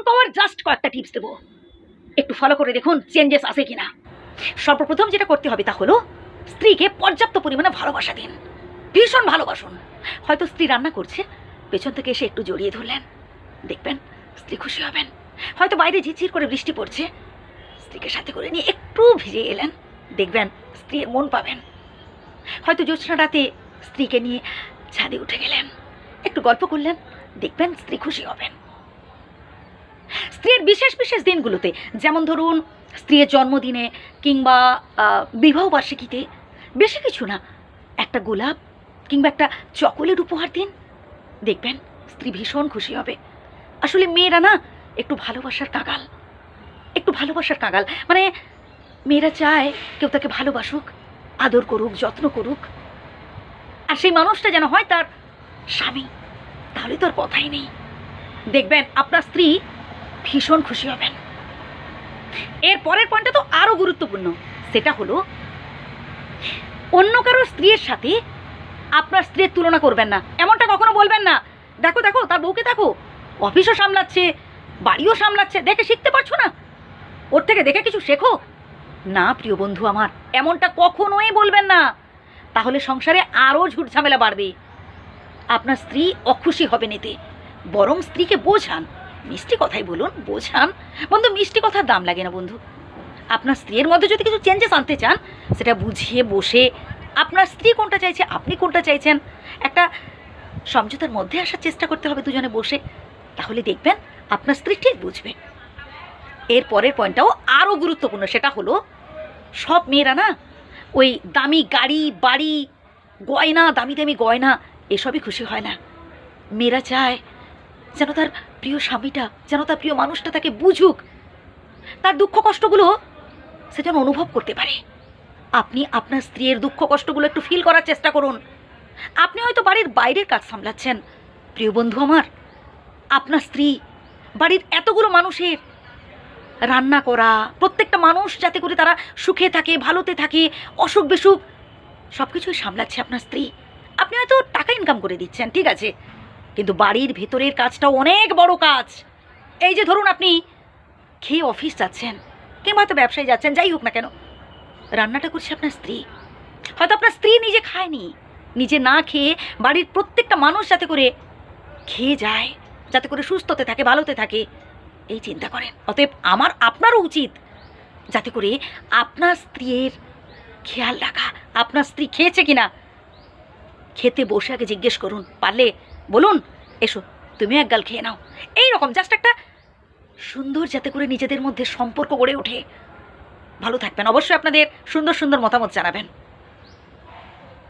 ভীষণ পাওয়ার জাস্ট কয়েকটা টিপস দেবো। একটু ফলো করে দেখুন চেঞ্জেস আসে কিনা। সর্বপ্রথম যেটা করতে হবে তা হলো, স্ত্রীকে পর্যাপ্ত পরিমাণে ভালোবাসা দিন। ভীষণ ভালোবাসুন। হয়তো স্ত্রী রান্না করছে, পেছন থেকে এসে একটু জড়িয়ে ধরলেন। দেখবেন, স্ত্রী খুশি হবেন। হয়তো বাইরে ঝিরঝির করে বৃষ্টি পড়ছে। স্ত্রীকে সাথে করে নিয়ে একটু ভিজে এলেন। দেখবেন, স্ত্রীর মন পাবেন। হয়তো জ্যোৎস্না রাতে স্ত্রীকে নিয়ে ছাদে উঠে গেলেন। একটু গল্প করলেন। দেখবেন, স্ত্রী খুশি হবেন। স্ত্রীর বিশেষ বিশেষ দিনগুলোতে যেমন ধরুন স্ত্রীর জন্মদিনে কিংবা আহ, বিবাহ বার্ষিকীতে বেশি কিছু না। একটা গোলাপ কিংবা একটা চকোলেট উপহার দিন। দেখবেন স্ত্রী ভীষণ খুশি হবে। আসলে মেয়েরা না একটু ভালোবাসার কাগাল। একটু ভালোবাসার কাগাল। মানে মেয়েরা চায় কেউ তাকে ভালোবাসুক আদর করুক যত্ন করুক। আর সেই মানুষটা যেন হয় তার স্বামী তাহলে তো আর কথাই নেই। দেখবেন আপনার স্ত্রী ভীষণ খুশি হবেন। এর পরের পয়েন্টটা তো আরও গুরুত্বপূর্ণ। সেটা হলো, অন্য কারও স্ত্রীর সাথে আপনার স্ত্রীর তুলনা করবেন না। এমনটা কখনো বলবেন না। দেখো দেখো, তার বউকে দেখো। অফিসও সামলাচ্ছে, বাড়িও সামলাচ্ছে। দেখে শিখতে পারছ না? ওর থেকে দেখে কিছু শেখো? না, প্রিয় বন্ধু আমার, এমনটা কখনোই বলবেন না। তাহলে সংসারে আরও ঝুট ঝামেলা বাড়বে। আপনার স্ত্রী অখুশি হবেন এতে বরং স্ত্রীকে বোঝান। মিষ্টি কথাই বলুন, বোঝান। বন্ধু, মিষ্টি কথার দাম লাগে না, বন্ধু। আপনার স্ত্রীর মধ্যে যদি কিছু চেঞ্জেস আনতে চান, সেটা বুঝিয়ে বসে আপনার স্ত্রী কোনটা চাইছে, আপনি কোনটা চাইছেন, একটা সমঝোতার মধ্যে আসার চেষ্টা করতে হবে দুজনে বসে। তাহলে দেখবেন, আপনার স্ত্রী ঠিক বুঝবে। এর পরের পয়েন্টটাও আরও গুরুত্বপূর্ণ, সেটা হলো, সব মেয়েরা না, ওই দামি গাড়ি, বাড়ি, গয়না, দামি দামি গয়না, এসবই খুশি হয় না। মেয়েরা চায় যেন তার প্রিয় স্বামীটা যেন তার প্রিয় মানুষটা তাকে বুঝুক। তার দুঃখ কষ্টগুলো সে যেন অনুভব করতে পারে। আপনি আপনার স্ত্রীর দুঃখ কষ্টগুলো একটু ফিল করার চেষ্টা করুন। আপনি হয়তো বাড়ির বাইরের কাজ সামলাচ্ছেন। প্রিয় বন্ধু আমার, আপনার স্ত্রী বাড়ির এতগুলো মানুষের রান্না করা, প্রত্যেকটা মানুষ যাতে করে তারা সুখে থাকে, ভালোতে থাকে অসুখ বিসুখ সব কিছুই সামলাচ্ছে আপনার স্ত্রী। আপনি হয়তো টাকা ইনকাম করে দিচ্ছেন, ঠিক আছে? কিন্তু বাড়ির ভেতরের কাজটাও অনেক বড় কাজ। এই যে ধরুন আপনি খেয়ে অফিস যাচ্ছেন, কিংবা হয়তো ব্যবসায় যাচ্ছেন, যাই হোক না কেন, রান্নাটা করছে আপনার স্ত্রী। হয়তো আপনার স্ত্রী নিজে খায়নি। নিজে না খেয়ে বাড়ির প্রত্যেকটা মানুষ যাতে করে খেয়ে যায়, যাতে করে সুস্থতে থাকে, ভালোতে থাকে, এই চিন্তা করেন। অতএব আমার, আপনারও উচিত যাতে করে আপনার স্ত্রীর খেয়াল রাখা। আপনার স্ত্রী খেয়েছে কিনা? খেতে বসে আগে জিজ্ঞেস করুন, পারলে বলুন। এসো, তুমি এক গাল খেয়ে নাও। এই রকম জাস্ট একটা সুন্দর যাতে করে নিজেদের মধ্যে সম্পর্ক গড়ে ওঠে। ভালো থাকবেন। অবশ্যই আপনাদের সুন্দর সুন্দর মতামত জানাবেন।